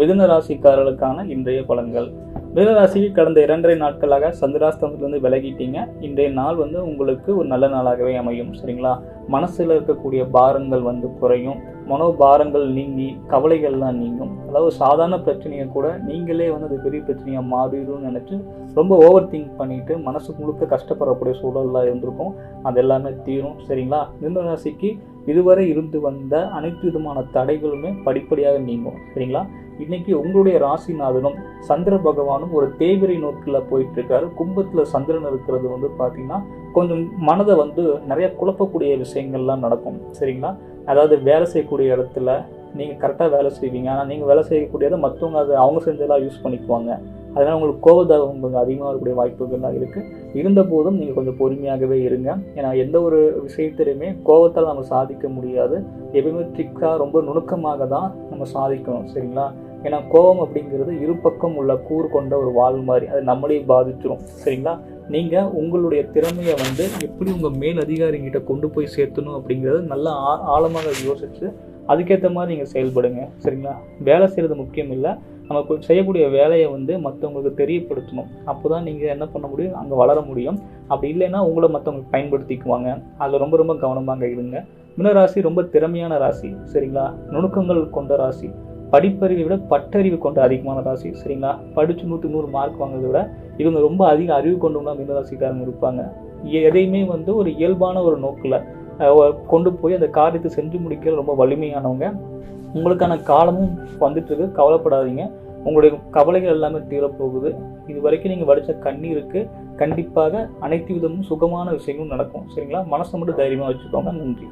மிதுன ராசிக்காரர்களுக்கான இன்றைய பலன்கள். மிதுன ராசிக்கு கடந்த இரண்டரை நாட்களாக சந்திராஸ்தமத்திலிருந்து விலகிட்டீங்க. இன்றைய நாள் வந்து உங்களுக்கு ஒரு நல்ல நாளாகவே அமையும் சரிங்களா? மனசில் இருக்கக்கூடிய பாரங்கள் வந்து குறையும். மனோபாரங்கள் நீங்கி கவலைகள்லாம் நீங்கும். அதாவது சாதாரண பிரச்சனையை கூட நீங்களே வந்து அது பெரிய பிரச்சனையாக மாறிடும் நினச்சி ரொம்ப ஓவர் திங்க் பண்ணிட்டு மனசு முழுக்க கஷ்டப்படக்கூடிய சூழல்லாம் இருந்திருக்கும். அது எல்லாமே தீரும் சரிங்களா? மிதுன ராசிக்கு இதுவரை இருந்து வந்த அனைத்து விதமான தடைகளுமே படிப்படியாக நீங்கும். சரிங்களா? இன்னைக்கு உங்களுடைய ராசிநாதனும் சந்திர பகவானும் ஒரு தேவிரை நோக்கில் போயிட்டு இருக்காரு கும்பத்தில் சந்திரன் இருக்கிறது வந்து பார்த்தீங்கன்னா கொஞ்சம் மனதை வந்து நிறைய குழப்பக்கூடிய விஷயங்கள்லாம் நடக்கும். சரிங்களா? அதாவது வேலை செய்யக்கூடிய இடத்துல நீங்கள் கரெக்டாக வேலை செய்வீங்க. ஆனால் நீங்கள் வேலை செய்யக்கூடியதை மற்றவங்க அதை அவங்க செஞ்செல்லாம் யூஸ் பண்ணிக்குவாங்க. அதனால் உங்களுக்கு கோபதாகம் கொஞ்சம் அதிகமாக இருக்கக்கூடிய வாய்ப்புகள்லாம் இருக்குது இருந்த போதும் நீங்கள் கொஞ்சம் பொறுமையாகவே இருங்க. ஏன்னா எந்த ஒரு விஷயத்திலையுமே கோபத்தால் நம்ம சாதிக்க முடியாது. எப்பயுமே ட்ரிக்காக ரொம்ப நுணுக்கமாக தான் நம்ம சாதிக்கணும். சரிங்களா? ஏன்னா கோபம் அப்படிங்கிறது இரு பக்கம் உள்ள கூறு கொண்ட ஒரு வாழ் மாதிரி. அது நம்மளையும் பாதிச்சிடும் சரிங்களா? நீங்கள் உங்களுடைய திறமையை வந்து எப்படி உங்கள் மேல் அதிகாரிங்கிட்ட கொண்டு போய் சேர்த்தணும் அப்படிங்கிறது நல்லா ஆ ஆழமாக யோசித்து அதுக்கேற்ற மாதிரி நீங்கள் செயல்படுங்க. சரிங்களா? வேலை செய்கிறது முக்கியம் இல்லை. நம்ம செய்யக்கூடிய வேலையை வந்து மற்றவங்களுக்கு தெரியப்படுத்தணும். அப்போ தான் நீங்கள் என்ன பண்ண முடியும்? அங்கே வளர முடியும். அப்படி இல்லைன்னா உங்களை மற்றவங்க பயன்படுத்திக்குவாங்க. அதில் ரொம்ப ரொம்ப கவனமாக இருங்க. மினராசி ரொம்ப திறமையான ராசி சரிங்களா? நுணுக்கங்கள் கொண்ட ராசி. படிப்பறிவை விட பட்டறிவு கொண்ட அதிகமான ராசி சரிங்களா? படித்து நூற்றி நூறு மார்க் வாங்குறதை விட இவங்க ரொம்ப அதிக அறிவு கொண்டவங்க மினராசிக்காரங்க இருப்பாங்க. எதையுமே வந்து ஒரு இயல்பான ஒரு நோக்கில் கொண்டு போய் அந்த காரியத்தை செஞ்சு முடிக்க ரொம்ப வலிமையானவங்க. உங்களுக்கான காலமும் வந்துட்டு இருக்கு கவலைப்படாதீங்க. உங்களுடைய கவலைகள் எல்லாமே தீரப்போகுது இது வரைக்கும் நீங்கள் வடித்த கண்ணீருக்கு கண்டிப்பாக அனைத்து விதமும் சுகமான விஷயங்களும் நடக்கும். சரிங்களா? மனசை மட்டும் தைரியமாக வச்சுக்கோங்க. நன்றி.